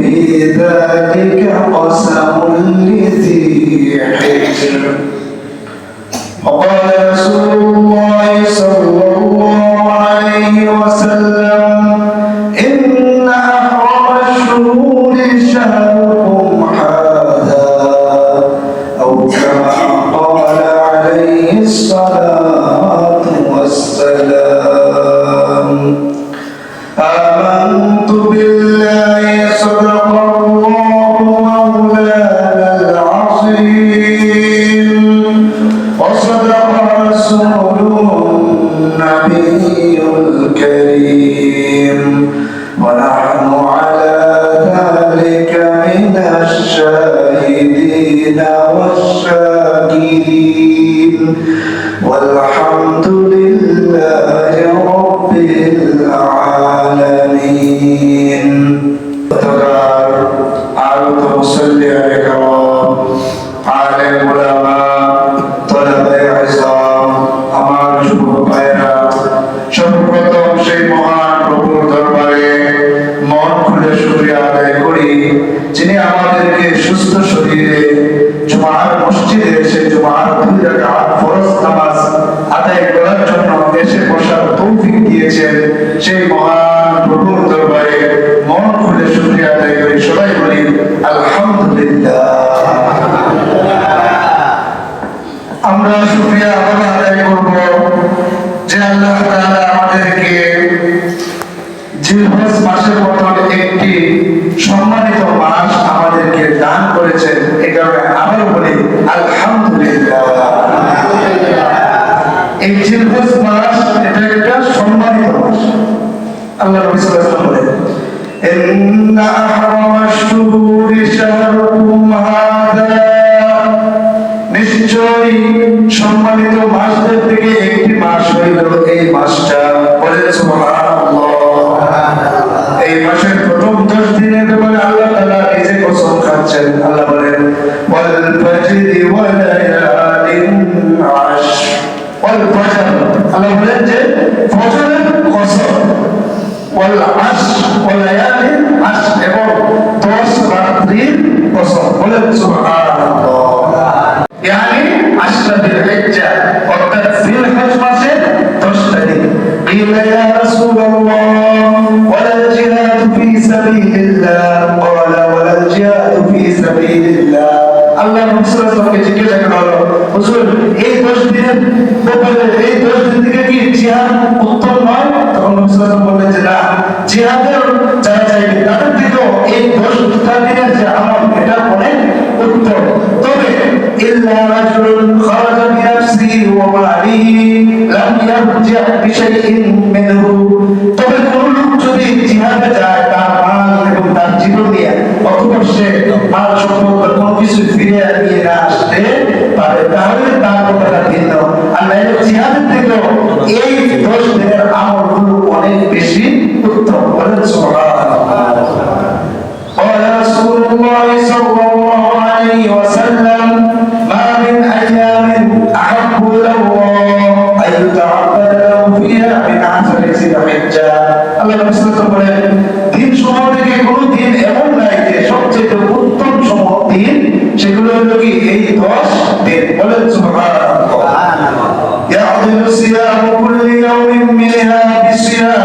في ذلك قسم لذي حجر. وقال رسول الله صلى الله عليه وسلم Hallelujah. শিলভাস মাসে পড়া বিল্লাহ আল্লাহ রাসূলকে জিজ্ঞাসা করা হলো হুজুর এই 10 দিনের এই 10 দিন থেকে কি জিহাদ উত্তম নয়? তখন রাসূল বললেন যে, না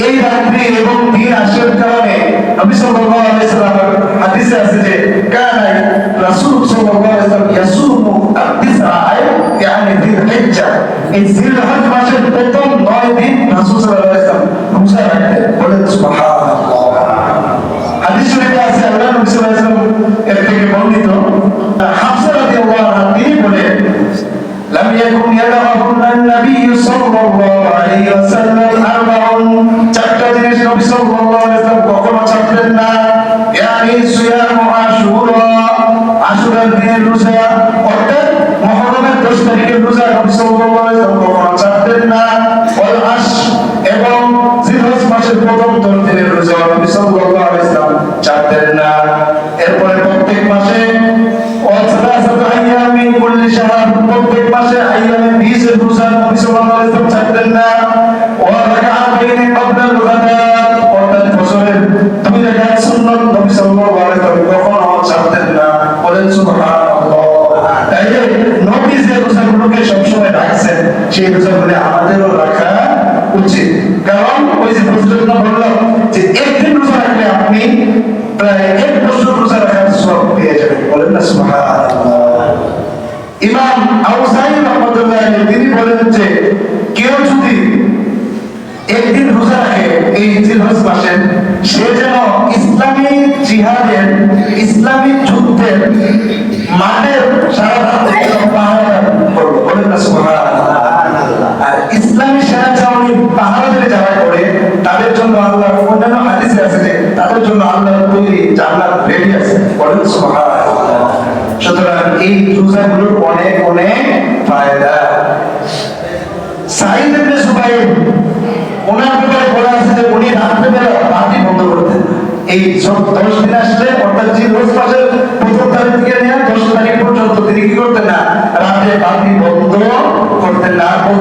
এই রাত্রি এবং দিন আসার কারণে আমি সাল্লাল্লাহু হাদিসে আছে যে বলে لم يكن يدعهن النبي صلى الله عليه وسلم أربعا চারটা জিনিস নবী সাল্লাল্লাহু আলাইহি ওয়াসাল্লাম কখনো ছাড়তেন না। ইয়ানি সিয়াম আশুরা। আশুরার দিনের রোজা নবী যে সবসময় রাখছেন সেই রোজাগুলো আমাদেরও রাখা উচিত। কারণ ওই যে বললাম মাঠের সারা রাত যেন পাহারা করবে। বলেন না, সুবহানাল্লাহ। আর ইসলামী সেনা ছাউনি পাহারা দিতে যাওয়ার তাদের জন্য আল্লাহ অন্যান্য হাদিসে আছে যে তাদের জন্য আল্লাহ তৈরি জান্নাত রেডি আছে। বলেন সুতরাং এই রোজাগুলোর অনেক অনেক ফায়দা। এই সব দশ দিন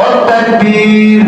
والتكبير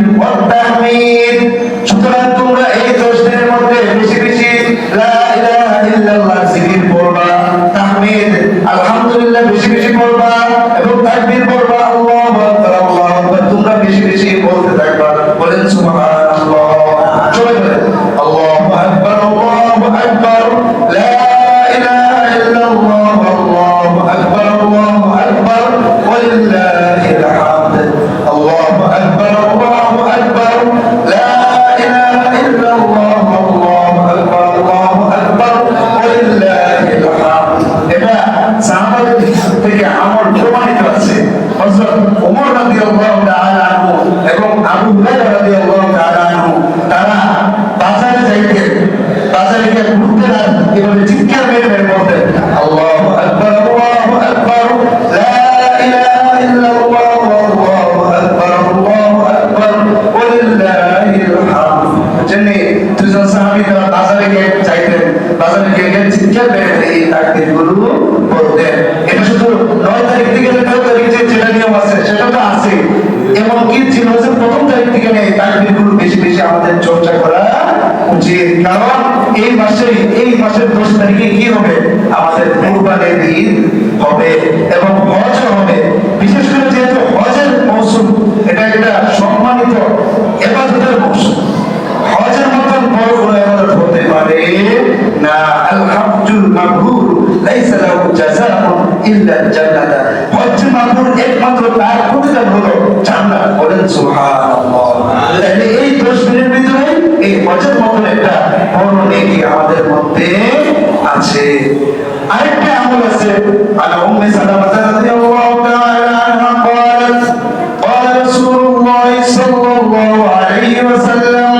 মেরে এই মাসের দশ তারিখে কি হবে? আমাদের কুরবানির হবে এবং হজ হবে। বিশেষ করে যেহেতু হজের মৌসুম, এটা একটা সম্মানিত এবাদতের মৌসুম হজের মতন বড় কোনো ইবাদত হতে পারে না আল হাজ্জুল মাবরুর লাইসা লাহু জাযাউন ইল্লা জান্নাত হজ মাবরুর একমাত্র তার প্রতিদান হলো জান্নাত বলেন সুবহানাল্লাহ তাহলে এই 10 দিনের ভিতরে এই হজের মতন একটা বড় নেকি আমাদের মধ্যে আছে আরেকটা আমল আছে আলা উম্মে সালামা রাদিয়াল্লাহু তাআলা আনহা قالت قال رسول الله صلى الله عليه وسلم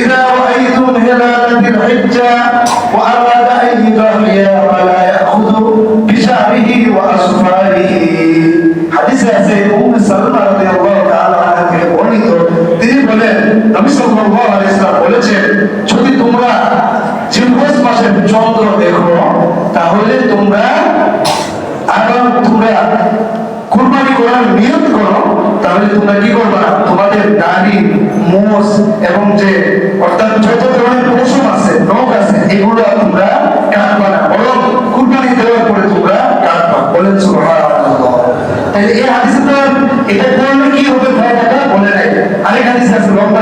إذا رأيتم هلال ذي الحجة সালমা রাদিয়াল্লাহু তাআলা থেকে বর্ণিত। তিনি বলেন, নবী সাল্লাল্লাহু আলাইহি ওয়াসাল্লাম বলেছেন, যদি তোমরা জিলহজ মাসের চন্দ্র দেখো, তাহলে তোমরা আগাম তোমরা কুরবানি করার নিয়ত করো, তাহলে তোমরা কি করবা? তোমাদের দাড়ি, মোষ এবং যে অর্থাৎ যত ধরনের পশম আছে, নখ আছে, এগুলো তোমরা কাটবা না, বরং কুরবানি দেওয়ার পরে তোমরা কাটবা। বলেন সুবহান তাহলে এই হাদিসে এটা করলে কি হবে ফায়দাটা বলে নাই আরেক হাদিস আছে লম্বা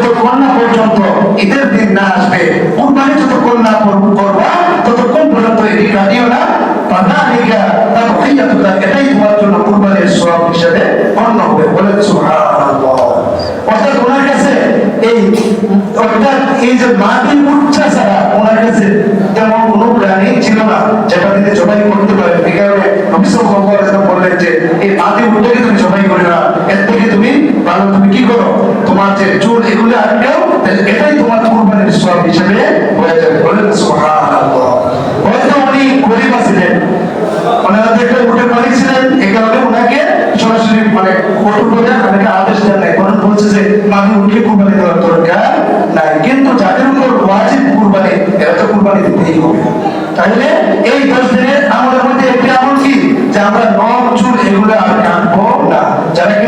যতক্ষণ না পর্যন্ত ঈদের দিন না আসবে, কুরবানি যতক্ষণ না করবা ততক্ষণ পর্যন্ত এটি কাটিও না। এটাই এই যে মাটির উচ্চা ওনার কাছে তেমন কোনো প্রাণী ছিল না, যেটা তিনি জবাই করতে পারেন। এই কারণে নবী যে, এই মাটির উটটাকে তুমি জবাই করে এর থেকে তুমি করো চুল এগুলো আটকাও, তাহলে এটাই তোমার কুরবানির সওয়াব হিসেবে হয়ে যাবে। বলেন হয়তো উনি গরিব ছিলেন ওনার একটা উটের মালিক ছিলেন এই কারণে ওনাকে সরাসরি মানে কঠোর করে আমাকে আদেশ দেন নাই। কারণ বলছে যে মামি উঠে কুরবানি দেওয়ার দরকার নাই। কিন্তু যাদের উপর ওয়াজিব কুরবানি, এরা তো কুরবানি দিতেই হবে। তাহলে এই দশ দিনের আমাদের মধ্যে একটি আমল কি? যে আমরা নখ, চুল এগুলো আর কাটবো না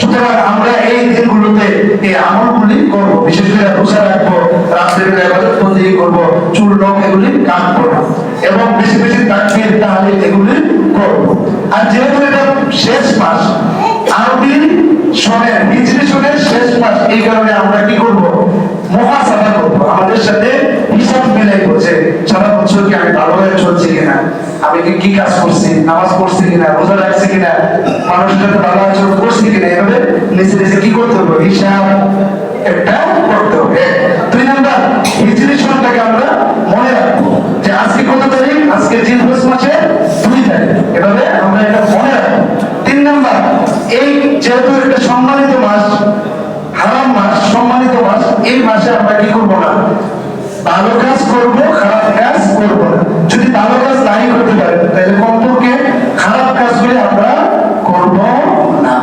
সুতরাং আমরা এই দিনগুলোতে এই আমলগুলি করব। বিশেষ করে রোজা রাখব রাত্রে ইবাদত বন্দি করব, চুল নখ এগুলি কাটবো না এবং বেশি বেশি তাকবীর, তাহলিল এগুলি করব। আর যেহেতু এটা শেষ মাস, আরবি সনের হিজরি সনের শেষ মাস, এই কারণে আমরা কি করব? মহাসাবা করব। আমাদের সাথে হিসাব মিলাই করছে সারা বছর কি আমি ভালোভাবে চলছি কিনা? আমি কি কি কাজ করছি? নামাজ পড়ছি কিনা? রোজা রাখছি কিনা? মানুষের সাথে ভালো আচরণ করছি কিনা? এভাবে নিচে নিচে কি করতে হবে? হিসাব একটা করতে হবে। দুই নাম্বার, হিজরি সনটাকে আমরা মনে রাখব যে আজকে কত তারিখ? আজকে জিলহজ মাসের দুই তারিখ। এভাবে আমরা এটা মনে রাখব। তিন নাম্বার, এই যেহেতু একটা সম্মানিত মাস, হারাম মাস, সম্মানিত মাস, এই মাসে আমরা কি করব না? ভালো কাজ করব, খারাপ কাজ করব যদি ভালো কাজ নাই করতে পারেন তাহলে কমপক্ষে খারাপ কাজগুলি আমরা করব না।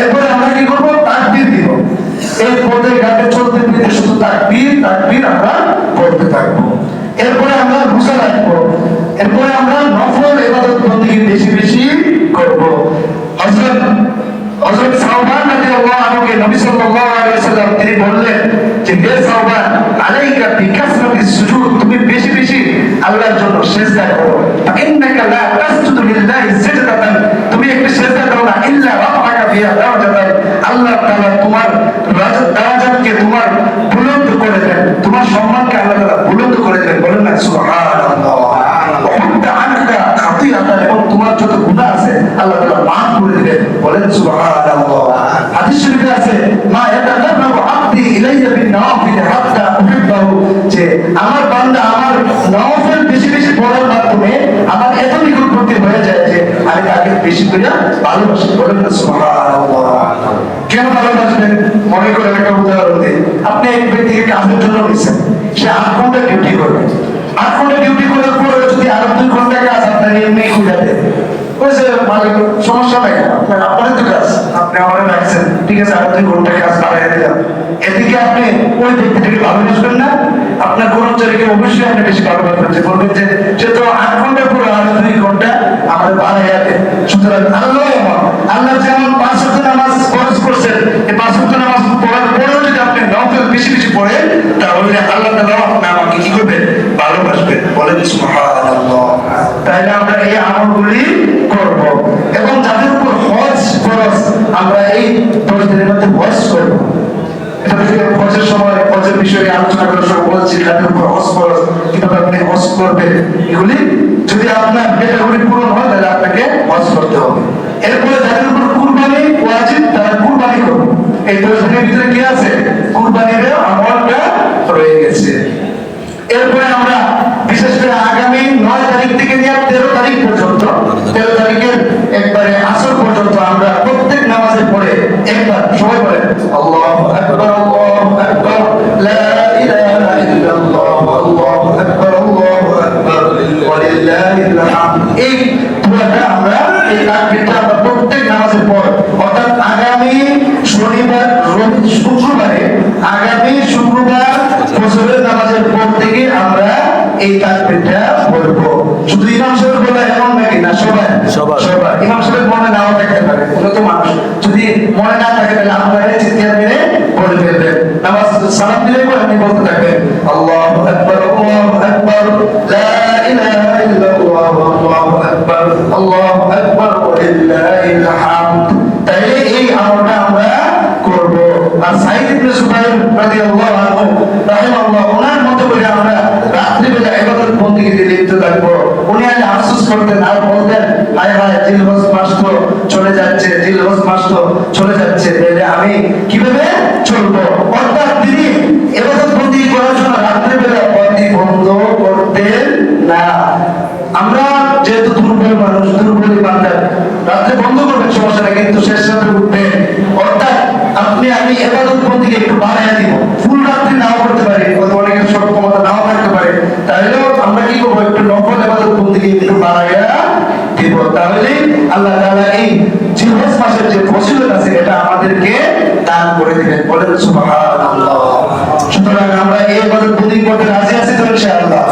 এরপরে আমরা কি করব? তাকবীর দিব। এই পথে ঘাটে চলতে ফিরতে শুধু তাকবীর তাকবীর আমরা করতে থাকব। এরপরে আমরা রোজা রাখব। এরপরে আমরা নফল ইবাদত বন্দেগী বেশি বেশি করব। হযরত হযরত সাওবান তিনি বললেন যে তুমি বেশি বেশি আল্লাহর জন্য সিজদা করো ইন্নাকা লা তাসজুদু লিল্লাহি সিজদাতান তুমি একটি সিজদা দাও না ইল্লা আল্লাহ তোমার রাজ- আমার বান্দা আমার নওয়াফিল বেশি বেশি পড়ার মাধ্যমে আমার এত নিকটবর্তী হয়ে যায় যে আমি তাকে বেশি করে ভালোবাসি। বলেন কেন ভালোবাসবেন? মনে করে একটা উদাহরণ দিই। আপনি এক ব্যক্তিকে কাজের জন্য নিচ্ছেন সে আট ঘণ্টা ডিউটি করবে। আট ঘণ্টা ডিউটি করার পরে যদি আরও দুই ঘণ্টা কাজ আপনার এমনি খুঁজে দেয় সমস্যা নাই। আপনার তো কাজ, আপনি আমারে ঠিক আছে, আরও দুই ঘণ্টা কাজ বাড়াই দিলাম। এদিকে আপনি ওই ব্যক্তিটাকে ভালোবাসবেন না আপনার কর্মচারীকে অবশ্যই আপনি বেশি যে বলবেন যে সে তো আট ঘণ্টা পুরো আরও দুই ঘণ্টা আমাদের বাড়াই আছে। সুতরাং আল্লাহ আল্লাহ যেমন পাঁচ হাজার নামাজ খরচ করছেন, এই পাঁচ হাজার নামাজ পড়ার পরেও যদি আপনি নফল বেশি পড়েন, তাহলে আল্লাহ তালা আমাকে কি করবেন? ভালোবাসবেন। বলেন তাহলে আমরা এই আমলগুলি করব এবং যাদের উপর হজ ফরজ আমরা এই দশ দিনের মধ্যে হজ করব এটা থেকে হজের সময় হজের বিষয়ে আলোচনা করার সময় বলছি যাদের উপর হজ ফরজ কীভাবে করবেন এগুলি যদি আপনার ক্যাটাগরি পূরণ হয়, তাহলে আপনাকে হজ করতে হবে। এরপরে যাদের উপর কুরবানি ওয়াজিব, তারা কুরবানি করবে। এই দশ দিনের ভিতরে কি আছে? কুরবানির আমলটা রয়ে গেছে। এরপরে আমরা বিশেষ করে আগামী নয় তারিখ থেকে নিয়ে তেরো তারিখ পর্যন্ত, তেরো তারিখের একবারে আসর পর্যন্ত আমরা প্রত্যেক নামাজের পরে একবার সবাই বলেন, আল্লাহু রবি শুক্রবারে আগামী শুক্রবার ফজরের নামাজের পর থেকে আমরা এই তাকবীরটা বলব শুধু ইমাম সাহেব বলে এমন নাকি? না সবাই। সবার। সবাই ইমাম সাহেব মনে নাও থাকতে পারে উনি তো মানুষ। যদি মনে না থাকে তাহলে আপনারা চিৎকার মেরে করে ফেলবেন। নামাজ সালাম দিলে পরে কীভাবে চলবো? অর্থাৎ তিনি ইবাদত বন্দেগী করার জন্য রাত্রি বেলা বন্দি বন্ধ করতেন না। আমরা যেহেতু দুর্বল মানুষ, দুর্বল বান্দা রাত্রে বন্ধ করবেন সমস্যা নেই কিন্তু শেষ রাত্রে উঠবেন অর্থাৎ আপনি, আমি এবাদত বন্দিকে একটু বাড়াইয়া দিব। ফুল রাত্রি নাও করতে পারি অনেকের সব নাও থাকতে পারে। তাহলেও আমরা কি করব? একটু নফল এবাদত বন্দিকে একটু বাড়াইয়া দিব। তাহলে আল্লাহ তাআলা এই জিলহজ মাসের যে ফজিলত আছে, এটা আমাদেরকে করে দিলেন বলেন সুবহানাল্লাহ। সুতরাং আমরা এই বলে বন্দি করতে রাজি আছি তো ইনশাআল্লাহ।